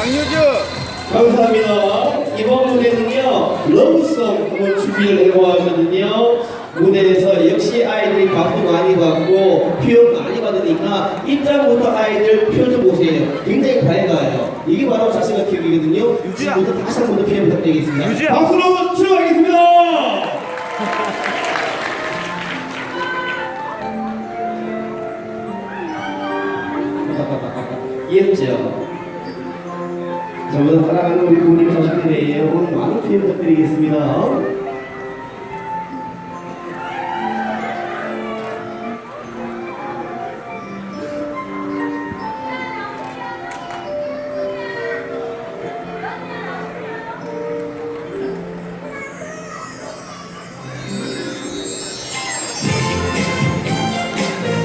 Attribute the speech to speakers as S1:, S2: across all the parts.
S1: 장유주
S2: 감사합니다. 이번 무대는요, 러브송 한번 준비를 해보았거든요. 무대에서 역시 아이들이 박수 많이 받고 표현 많이 받으니까 입장부터 아이들 표현 좀 보세요. 굉장히 밝아요. 이게 바로 자신감 키우기거든요.
S1: 유지야.
S2: 지금부터 다시 한번더 표현 부탁드리겠습니다.
S1: 유지야.
S2: 박수로 출발하겠습니다. 이해했죠? 저보다 사랑하는 우리 부모님 자식들이에요. 오늘 많은 표현 부탁드리겠습니다.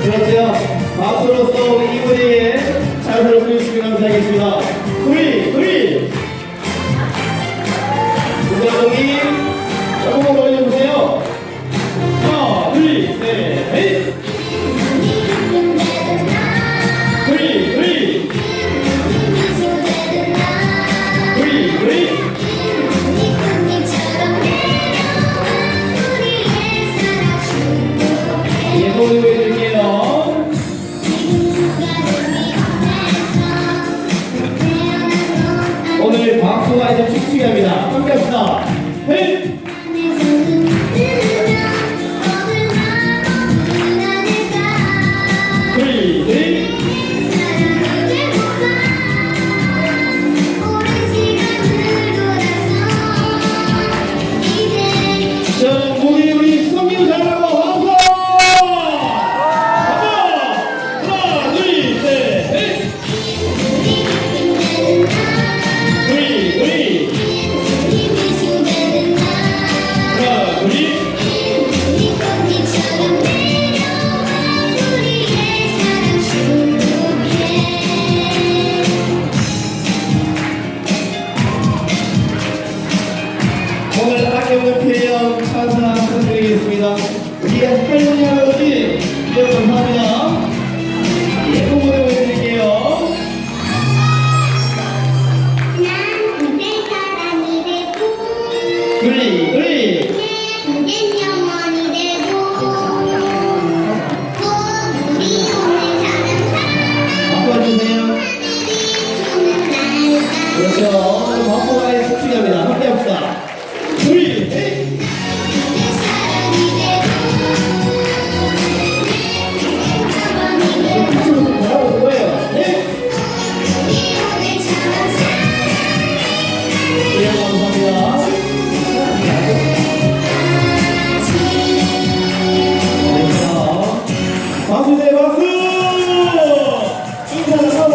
S2: 그렇죠. 박수로서 우리 이 무대에 찬스를 보내주시면 감사하겠습니다. 예, 노 오늘 아껴없는 표현 찬사 부탁드리겠습니다. 우리 할머니 할아버지 표현 감사합니다. 예쁜 무대 보여드릴게요. 오늘.